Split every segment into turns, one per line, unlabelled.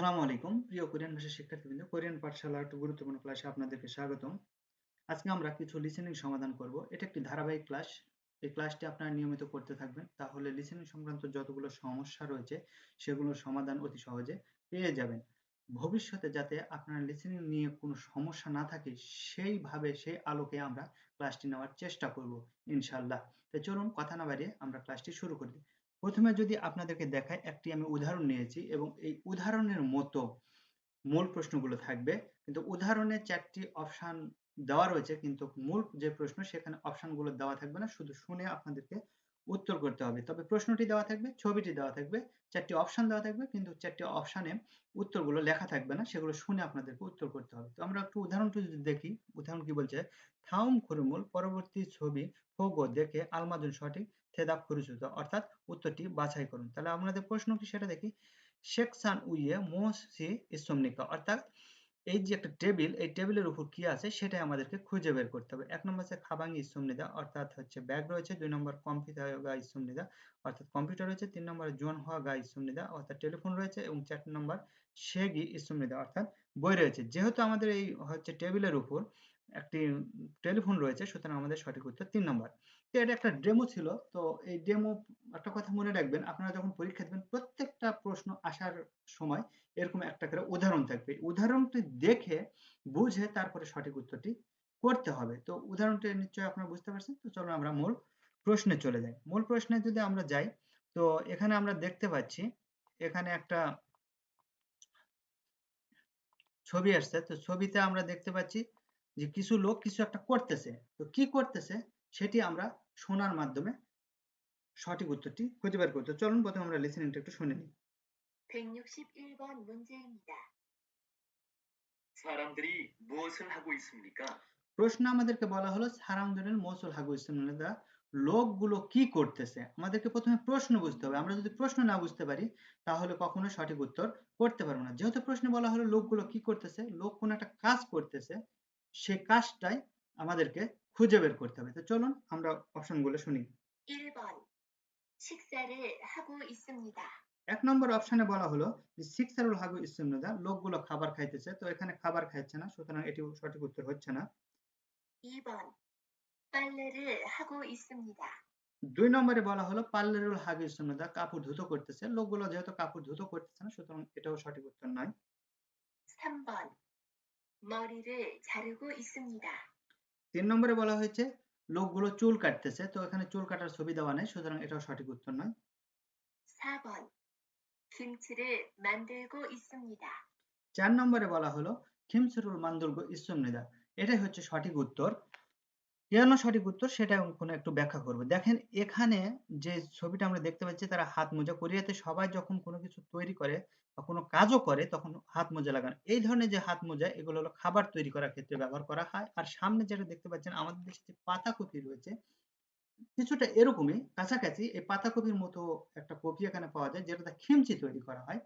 আসসালামু আলাইকুম। প্রিয় কোরিয়ান ভাষা শিক্ষার্থীবৃন্দ, কোরিয়ান পাঠশালার একটি গুরুত্বপূর্ণ ক্লাসে আপনাদেরকে স্বাগতম। আজকে আমরা কিছু লিসেনিং সমাধান করব। এটা একটি ধারাবাহিক ক্লাস এই ক্লাসটি আপনারা নিয়মিত করতে থাকবেন। তাহলে লিসেনিং সংক্রান্ত যতগুলো সমস্যা রয়েছে, সেগুলোর সমাধান অতি সহজে পেয়ে যাবেন। ভবিষ্যতে যাতে আপনার লিসেনিং নিয়ে কোনো সমস্যা না থাকে, সেইভাবে, সেই আলোকে আমরা ক্লাসটি নেওয়ার চেষ্টা করব ইনশাল্লাহ তো চলুন, কথা না বাড়িয়ে আমরা ক্লাসটি শুরু করি। প্রথমে যদি আপনাদেরকে দেখায় একটি আমি উদাহরণ নিয়েছি এবং এই উদাহরণের মতো মূল প্রশ্নগুলো থাকবে। কিন্তু উদাহরণে চারটি অপশান দেওয়া রয়েছে, কিন্তু মূল যে প্রশ্ন, সেখানে অপশানগুলো দেওয়া থাকবে না। শুধু শুনে আপনাদেরকে উত্তর করতে হবে। তবে প্রশ্নটি দেওয়া থাকবে, ছবিটি দেওয়া থাকবে, চারটি অপশান দেওয়া থাকবে, কিন্তু চারটি অপশানে উত্তরগুলো লেখা থাকবে না। সেগুলো শুনে আপনাদেরকে উত্তর করতে হবে। তো আমরা একটু উদাহরণটি যদি দেখি, উদাহরণ কি বলছে? থাউম খুরুমুল পরবর্তী ছবি, ফোগো দেখে আলমাজুন সঠিক। থেদাব খুরুচুত অর্থাৎ উত্তরটি বাছাই করুন। তাহলে আমাদের প্রশ্ন কি সেটা দেখি। শেকসান উইয়ে মোসি ইসমনিকা অর্থাৎ এই যে একটা টেবিল, এই টেবিলের উপর কি আছে সেটাই আমাদেরকে খুঁজে বের করতে হবে। এক নম্বর আছে খাবাঙ্গি ইসমনিদা অর্থাৎ হচ্ছে ব্যাগ রয়েছে। দুই নম্বর কম্পিউটার গা ইসমনিদা অর্থাৎ কম্পিউটার রয়েছে। তিন নম্বর জোন হওয়া গা ইসমনিদা অর্থাৎ টেলিফোন রয়েছে এবং চার নম্বর শেগি ইসমনিদা অর্থাৎ বই রয়েছে। যেহেতু আমাদের এই হচ্ছে টেবিলের উপর একটি টেলিফোন রয়েছে, সুতরাং আমাদের সঠিক উত্তর তিন নম্বর। তো এটা একটা ডেমো ছিল। তো এই ডেমো একটা কথা মনে রাখবেন, আপনারা যখন পরীক্ষা দেবেন, প্রত্যেকটা প্রশ্ন আসার সময় এরকম একটা করে উদাহরণ থাকবে। উদাহরণটি দেখে বুঝে তারপরে সঠিক উত্তরটি করতে হবে। তো উদাহরণটি নিশ্চয়ই আপনারা বুঝতে পারছেন। তো চলো আমরা মূল প্রশ্নে চলে যাই। মূল প্রশ্নে যদি আমরা যাই, তো এখানে আমরা দেখতে পাচ্ছি, এখানে একটা ছবি আসছে। তো ছবিতে আমরা দেখতে পাচ্ছি যে কিছু লোক কিছু একটা করতেছে। তো কি করতেছে? সেটি আমরা শোনার মাধ্যমে সঠিক উত্তরটি খুঁজে বের করতে চলুন প্রথমে আমরা লিসেনিংটা একটু শুনে নিই
161번 문제입니다.
사람들이 무엇을 하고 있습니까?
প্রশ্ন আমাদেরকে বলা হলো সারামদনের মৌসুল হাগু ইসলামদা লোকগুলো কি করতেছে আমাদেরকে প্রথমে প্রশ্ন বুঝতে হবে আমরা যদি প্রশ্ন না বুঝতে পারি তাহলে কখনো সঠিক উত্তর করতে পারবো না যেহেতু প্রশ্নে বলা হলো লোকগুলো কি করতেছে লোক কোনো একটা কাজ করতেছে সে কাজটাই আমাদেরকে খুঁজে বের করতে হবে তো চলুন আমরা অপশনগুলো শুনি
1번 식사를 하고 있습니다.
এক নম্বর অপশনে বলা হলো যে সিক্সারুল হাগু ইসলামদা লোকগুলো খাবার খাইতেছে তো এখানে খাবার খাইছে না সুতরাং এটি সঠিক উত্তর হচ্ছে না
2번 빨래를 하고 있습니다.
দুই নম্বরে বলা হলো পাল্লেরুল হাগু ইসলামদা কাপড় ধুতো করতেছে লোকগুলো যেহেতু কাপড় ধুতো করতেছে না সুতরাং এটাও সঠিক উত্তর নয়
3번 머리를 자르고 있습니다.
তিন নম্বরে বলা হয়েছে লোকগুলো চুল কাটতেছে তো এখানে চুল কাটার ছবি দেওয়া নেই সুতরাং এটাও সঠিক উত্তর নয়
4번 김치를 만들고 있습니다.
চার নম্বরে বলা হলো খিমসুরুল মান্দুর্গ ইসলামনিদা এটাই হচ্ছে সঠিক উত্তর কেন সঠিক উত্তর সেটা কোনো একটু ব্যাখ্যা করব দেখেন এখানে যে ছবিটা আমরা দেখতে পাচ্ছি তারা হাত মোজা কোরিয়াতে সবাই যখন কোনো কিছু তৈরি করে বা কোনো কাজও করে, তখন হাত মোজা লাগান। এই ধরনের যে হাত মোজা, এগুলো হলো খাবার তৈরি করার ক্ষেত্রে ব্যবহার করা হয়। আর সামনে যেটা দেখতে পাচ্ছেন, আমাদের দেশে যে পাতাকপি রয়েছে, কিছুটা এরকমই। কাছাকাছি এই পাতাকপির মতো একটা কপি এখানে পাওয়া যায়, যেটাতে খিমচি তৈরি করা হয়।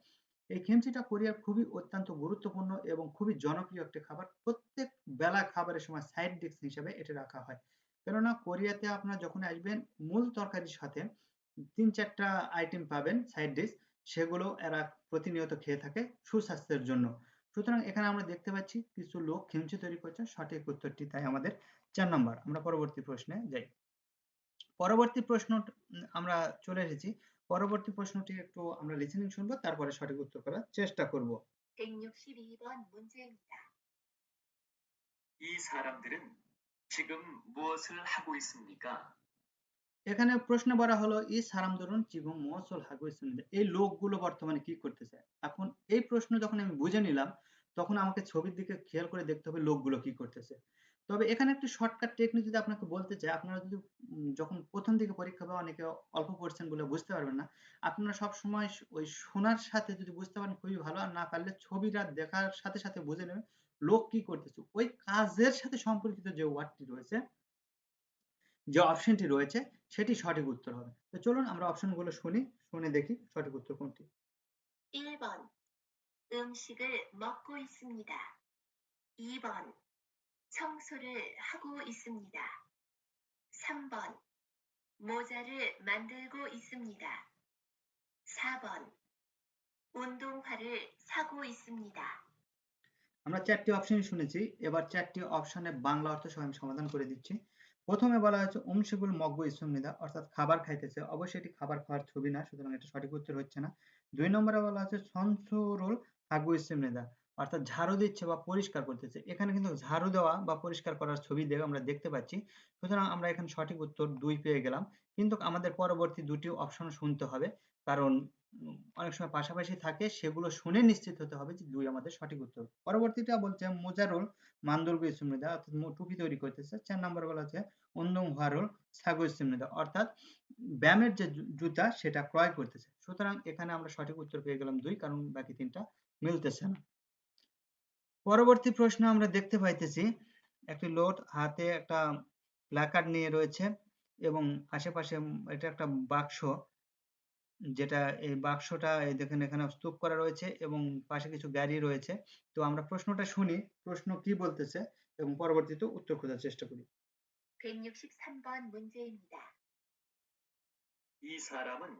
এই খিমচিটা কোরিয়ার খুবই অত্যন্ত গুরুত্বপূর্ণ এবং খুবই জনপ্রিয় একটি খাবার। প্রত্যেক বেলা খাবারের সময় সাইড ডিশ হিসেবে এটা রাখা হয়। কেননা কোরিয়াতে আপনারা যখন আসবেন, মূল তরকারির সাথে তিন চারটা আইটেম পাবেন সাইড ডিশ সেগুলো এরা প্রতিনিয়ত খেয়ে থাকে সুস্বাস্থ্যের জন্য সুতরাং এখানে আমরা দেখতে পাচ্ছি কিছু লোক খিমচি তৈরি করছে সঠিক উত্তরটি তাই আমাদের চার নম্বর আমরা পরবর্তী প্রশ্নে যাই পরবর্তী প্রশ্ন আমরা চলে এসেছি পরবর্তী প্রশ্নটি একটু আমরা লিসেনিং শুনবো তারপরে সঠিক উত্তর করার চেষ্টা করব
162번 문제입니다.
이 사람들은 지금 무엇을 하고 있습니까?
এখানে প্রশ্ন বলা হলো ই সারামদরুন চিগুম মহসল হাগু এই লোকগুলো বর্তমানে কি করতেছে? এখন এই প্রশ্ন যখন আমি বুঝে নিলাম, তখন আমাকে ছবির দিকে খেয়াল করে দেখতে হবে লোকগুলো কি করতেছে। তবে এখানে একটি শর্টকাট টেকনিক যদি আপনাকে বলতে চাই, আপনারা যদি যখন প্রথম দিকে পরীক্ষা বা অনেকে অল্প পড়ছেন বলে বুঝতে পারবেন না, আপনারা সব সময় ওই শোনার সাথে যদি বুঝতে পারেন খুবই ভালো, আর না পারলে ছবিটা দেখার সাথে সাথে বুঝে নেবেন লোক কি করতেছে। ওই কাজের সাথে সম্পর্কিত যে ওয়ার্ডটি রয়েছে, যে অপশনটি রয়েছে সেটি সঠিক উত্তর হবে তো চলুন আমরা অপশনগুলো শুনি শুনে দেখি সঠিক উত্তর কোনটি
1번 음식을 먹고 있습니다. 2번 청소를 하고 있습니다. 3번 모자를 만들고 있습니다. 4번 운동화를 사고 있습니다.
আমরা চারটি অপশনই শুনেছি এবার চারটি অপশনের বাংলা অর্থ সহ আমি সমাধান করে দিচ্ছি প্রথমে বলা হয়েছে অংশগুল মগ্গ ইসুমনিদা অর্থাৎ খাবার খাইতেছে। অবশ্যই এটি খাবার খাওয়ার ছবি না, সুতরাং এটা সঠিক উত্তর হচ্ছে না। দুই নম্বরে বলা আছে সনসুরুল হাগু ইসুমনিদা অর্থাৎ ঝাড়ু দিচ্ছে বা পরিষ্কার করতেছে। এখানে কিন্তু ঝাড়ু দেওয়া বা পরিষ্কার করার ছবি দেখে আমরা দেখতে পাচ্ছি। সুতরাং আমরা এখানে সঠিক উত্তর দুই পেয়ে গেলাম। কিন্তু আমাদের পরবর্তী দুটি অপশন শুনতে হবে। কারণ অনেক সময় পাশাপাশি থাকে, সেগুলো শুনে নিশ্চিত হতে হবে যে দুই আমাদের সঠিক উত্তর। পরবর্তীটা বলছে মোজারুল মান্দুর্গ ইসুমনিদা অর্থাৎ টুপি তৈরি করতেছে। চার নম্বর বলা হচ্ছে অন্দম হারুল সাগু ইসুমনিদা অর্থাৎ ব্যায়ামের যে জুতা, সেটা ক্রয় করতেছে। সুতরাং এখানে আমরা সঠিক উত্তর পেয়ে গেলাম দুই, কারণ বাকি তিনটা মিলতেছে না। পরবর্তী প্রশ্ন আমরা দেখতে পাইতেছি, একটি লোক হাতে একটা প্ল্যাকার্ড নিয়ে রয়েছে। এবং আশেপাশে উম এটা একটা বাক্স যেটা এই বাক্সটা এই দেখেন এখানে স্তূপ করা রয়েছে এবং পাশে কিছু গাড়ি রয়েছে তো আমরা প্রশ্নটা শুনি প্রশ্ন কি বলতেছে এবং পরবর্তীতে উত্তর খোঁজার চেষ্টা করি
163번 문제입니다.
이 사람은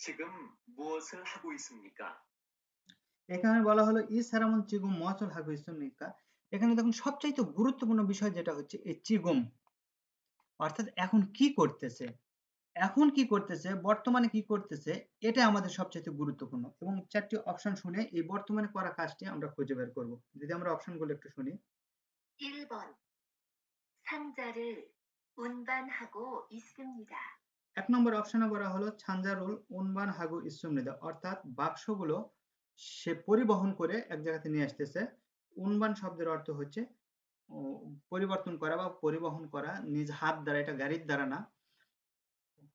지금 무엇을 하고 있습니까?
এখানে বলা হলো ই সারামন চিগুম মচল হাগু ইসলামিকা এখানে দেখুন সবচাইতে গুরুত্বপূর্ণ বিষয় যেটা হচ্ছে এই চিগুম অর্থাৎ এখন কি করতেছে এখন কি করতেছে বর্তমানে কি করতেছে এটা আমাদের সবচাইতে গুরুত্বপূর্ণ এবং চারটি অপশন শুনে এই বর্তমানে করা কাজটি আমরা খুঁজে বের করব যদি আমরা অপশনগুলো একটু শুনি
1번 상자를 운반하고 있습니다.
এক নম্বর অপশনে বলা হলো ছাঞ্জারুল উনবান হাগু ইসুমনিদা অর্থাৎ বাক্সগুলো সে পরিবহন করে এক জায়গাতে নিয়ে আসতেছে উনবান শব্দের অর্থ হচ্ছে ও, পরিবর্তন করা বা পরিবহন করা নিজ হাত দ্বারা এটা গাড়ির দ্বারা না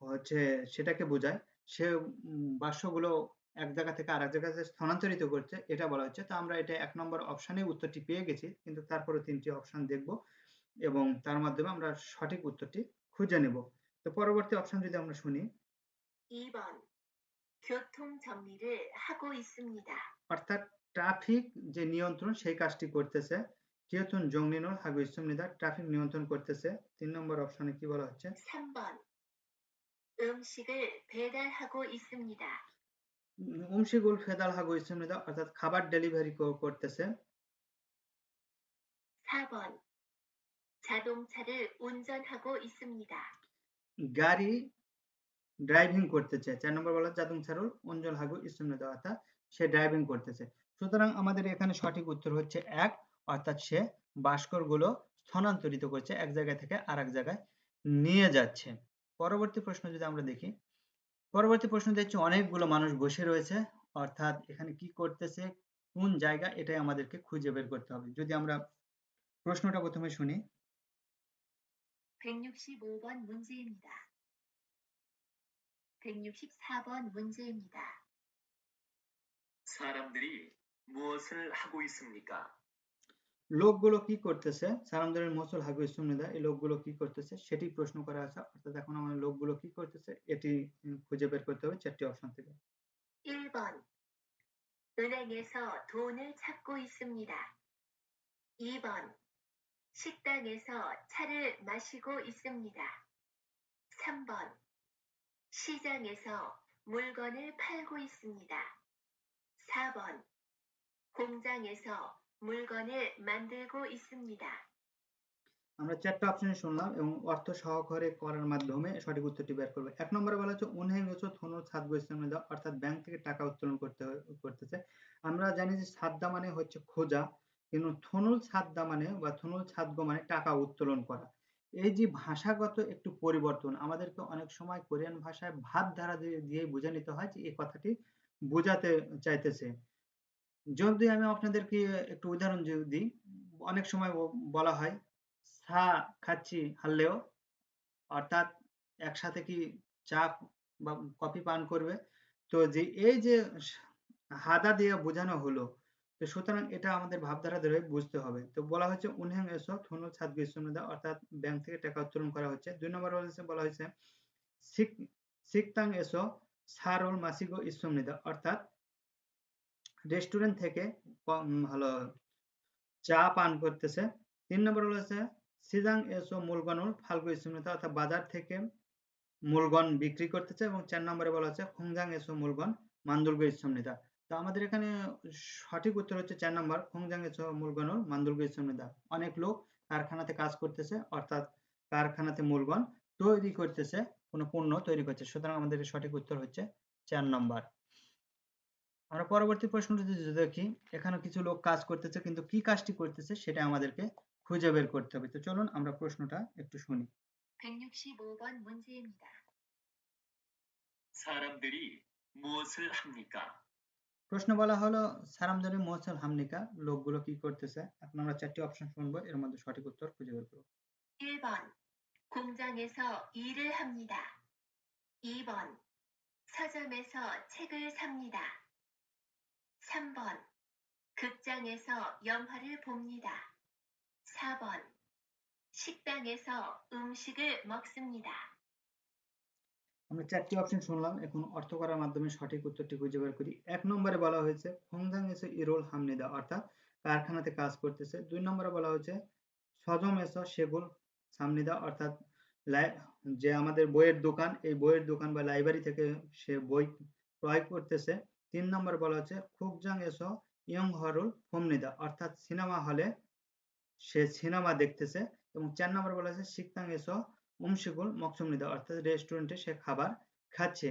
হচ্ছে সেটাকে বোঝায় সে উম, বাক্সগুলো এক জায়গা থেকে আরেক জায়গাতে স্থানান্তরিত করছে এটা বলা হচ্ছে তো আমরা এটা এক নম্বর অপশনে উত্তরটি পেয়ে গেছি কিন্তু তারপরে তিনটি অপশন দেখব এবং তার মাধ্যমে আমরা সঠিক উত্তরটি খুঁজে নেব তো পরবর্তী অপশন যদি আমরা শুনি
2번 교통 정리를 하고 있습니다.
অর্থাৎ ট্রাফিক যে নিয়ন্ত্রণ সেই কাজটি করতেছে কিয়তুন জংনিনোর হাগু ইসুমনিদা ট্রাফিক নিয়ন্ত্রণ করতেছে তিন নম্বর অপশনে কি বলা হচ্ছে
3번 음식을 배달하고 있습니다.
উমশিগুল ফেদাল হাগু ইসুমনিদা অর্থাৎ খাবার ডেলিভারি করতেছে
4번 자동차를 운전하고 있습니다.
গাড়ি ড্রাইভিং করতেছে চার নম্বর বলা জাদুং ছাড়ুল অঞ্জল হাগু ইসুমনিদা অর্থাৎ সে ড্রাইভিং করতেছে সুতরাং আমাদের এখানে সঠিক উত্তর হচ্ছে এক অর্থাৎ সে ভাস্করগুলো স্থানান্তরিত করছে এক জায়গা থেকে আর এক জায়গায় নিয়ে যাচ্ছে পরবর্তী প্রশ্ন যদি আমরা দেখি পরবর্তী প্রশ্ন দেখছি অনেকগুলো মানুষ বসে রয়েছে অর্থাৎ এখানে কি করতেছে কোন জায়গা এটাই আমাদেরকে খুঁজে বের করতে হবে যদি আমরা প্রশ্নটা প্রথমে শুনি
165번 문제입니다. 164번 문제입니다.
사람들이 무엇을 하고 있습니까?
লোকগুলো কি করতেছে সালামদারের মসুল হাগু ইসুমনিদা এই লোকগুলো কি করতেছে সেটি প্রশ্ন করা আছে অর্থাৎ এখন আমাদের লোকগুলো কি করতেছে এটি উম, খুঁজে বের করতে হবে চারটি অপশন থেকে
1번 은행에서 돈을 찾고 있습니다. 2번 식당에서 차를 마시고 있습니다. 3번 시장에서 물건을 팔고 있습니다. 4번 공장에서 물건을 만들고 있습니다.
আমরা চারটা অপশন শুনলাম এবং অর্থ সহকারে করার মাধ্যমে সঠিক উত্তরটি বের করবে এক নম্বরে বলা হচ্ছে উনহেঙ্গস থনুর ছাদগো ইসলামিদা অর্থাৎ ব্যাংক থেকে টাকা উত্তোলন করতে হয়- করতেছে আমরা জানি যে সাদ্দা মানে হচ্ছে খোঁজা কিন্তু থনুল ছাদ্দা মানে বা থনুল ছাদগো মানে টাকা উত্তোলন করা এই যে ভাষাগত একটু পরিবর্তন আমাদেরকে অনেক সময় কোরিয়ান ভাষায় ভাত ধারা দিয়ে দিয়ে বুঝে নিতে হয় যে এই কথাটি বোঝাতে চাইতেছে যদি আমি আপনাদেরকে একটু উদাহরণ দিই, অনেক সময় বলা হয়, চা খাচ্ছি হারলেও অর্থাৎ একসাথে কি চা বা কফি পান করবে? তো যে এই যে হাদা দিয়ে বোঝানো হলো, তো সুতরাং এটা আমাদের ভাবধারা ধরে বুঝতে হবে। তো বলা হচ্ছে উনহেং এসো থনু ছাদ বিশ্বনিদা অর্থাৎ ব্যাংক থেকে টাকা উত্তোলন করা হচ্ছে। দুই নম্বর হচ্ছে বলা হয়েছে, সিক, সিকতাং এসো সারুল মাসিগো ইসমিদা অর্থাৎ রেস্টুরেন্ট থেকে ভালো চা পান করতেছে। তিন নম্বর হচ্ছে সিজাং এসো মূলগনুল ফাল্গু ইসমিতা অর্থাৎ বাজার থেকে মূলগন বিক্রি করতেছে এবং চার নম্বরে বলা হচ্ছে খুংজাং এসো মূলগন মান্দুর্গ ইসমিতা তো আমাদের এখানে সঠিক উত্তর হচ্ছে চার নম্বর খংজাঙ্গে এসো মূলগণর মান্দুর্গ ইসমিদা অনেক লোক কারখানাতে কাজ করতেছে, অর্থাৎ কারখানাতে মূলগণ তৈরি করতেছে, কোনো পণ্য তৈরি করছে। সুতরাং আমাদের সঠিক উত্তর হচ্ছে চার নম্বর। আমরা পরবর্তী প্রশ্নটি যদি দেখি এখানে কিছু লোক কাজ করতেছে কিন্তু কি কাজটি করতেছে সেটা আমাদেরকে খুঁজে বের করতে হবে তো চলুন আমরা প্রশ্নটা একটু শুনি
165번 문제입니다.
사람들이 무엇을 합니까?
প্রশ্ন বলা হলো সারামদারি মোহাসল হামনিকা লোকগুলো কি করতেছে এখন আমরা চারটি অপশন শুনবো এর মধ্যে সঠিক উত্তর খুঁজে বের করবো
1번 공장에서 일을 합니다. 2번 서점에서 책을 삽니다. 3번 극장에서 영화를 봅니다. 4번 식당에서 음식을 먹습니다.
আমরা চারটি অপশন শুনলাম এখন অর্থ করার মাধ্যমে সঠিক উত্তরটি খুঁজে বের করি এক নম্বরে বলা হয়েছে খংজাং এসে ইরোল হামনিদা অর্থাৎ কারখানাতে কাজ করতেছে দুই নম্বরে বলা হয়েছে সজম এসো সেগুল সামনিদা অর্থাৎ লাই- যে আমাদের বইয়ের দোকান এই বইয়ের দোকান বা লাইব্রেরি থেকে সে বই ক্রয় করতেছে তিন নম্বর বলা হচ্ছে, খুকজাং এসো ইয়ং হরুল ফোমনিদা অর্থাৎ সিনেমা হলে সে সিনেমা দেখতেছে এবং চার নম্বর বলা হচ্ছে, শিকতাং এসো উমশিকুল মকসুমনিদা। অর্থাৎ রেস্টুরেন্টে সে খাবার খাচ্ছে।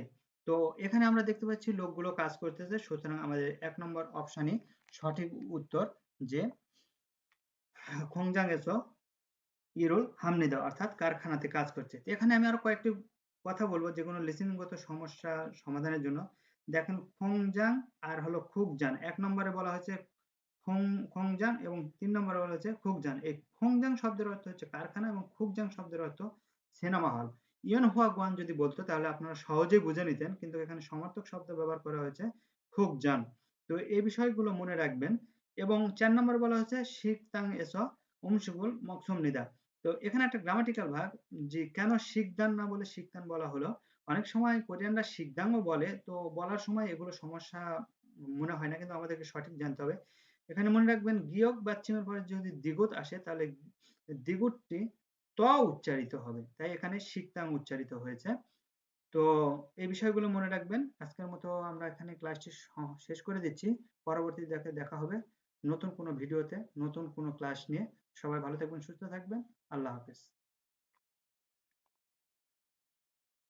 তো এখানে আমরা দেখতে পাচ্ছি, লোকগুলো কাজ করতেছে। সুতরাং আমাদের এক নম্বর অপশনই সঠিক উত্তর যে খংজাং এসো ইরুল হামনিদা, অর্থাৎ কারখানাতে কাজ করছে। এখানে আমি আরও কয়েকটি কথা বলব, যেগুলো লিসেনিংগত সমস্যা সমাধানের জন্য দেখেন খংজাং আর হলো খুকজান। এক নম্বরে বলা হয়েছে খং এবং তিন নম্বরে বলা হয়েছে খুকজান। এই খংজাং শব্দের অর্থ হচ্ছে কারখানা এবং খুকজাং শব্দের অর্থ সিনেমা হল। ইয়ন হুয়া গুয়ান যদি বলতো তাহলে আপনারা সহজেই বুঝে নিতেন, কিন্তু এখানে সমর্থক শব্দ ব্যবহার করা হয়েছে খুকজান। তো এই বিষয়গুলো মনে রাখবেন। এবং চার নম্বরে বলা হয়েছে শিখ তাং এস উমসুগুল মকসুম নিদা তো এখানে একটা গ্রামাটিক্যাল ভাগ যে কেন শিখদান না বলে শিখদান বলা হলো অনেক সময় কোরিয়ানরা শিখদাংও বলে, তো বলার সময় এগুলো সমস্যা মনে হয় না, কিন্তু আমাদেরকে সঠিক জানতে হবে। এখানে মনে রাখবেন, গিয়ক বাচ্চিমের পরে যদি দ্বিগুত আসে, তাহলে দ্বিগুতটি ত উচ্চারিত হবে। তাই এখানে শিখতাং উচ্চারিত হয়েছে। তো এই বিষয়গুলো মনে রাখবেন। আজকের মতো আমরা এখানে ক্লাসটি শেষ করে দিচ্ছি। পরবর্তী দেখে, দেখা হবে নতুন কোনো ভিডিওতে, নতুন কোনো ক্লাস নিয়ে। সবাই ভালো থাকবেন, সুস্থ থাকবেন। আল্লাহ হাফেজ।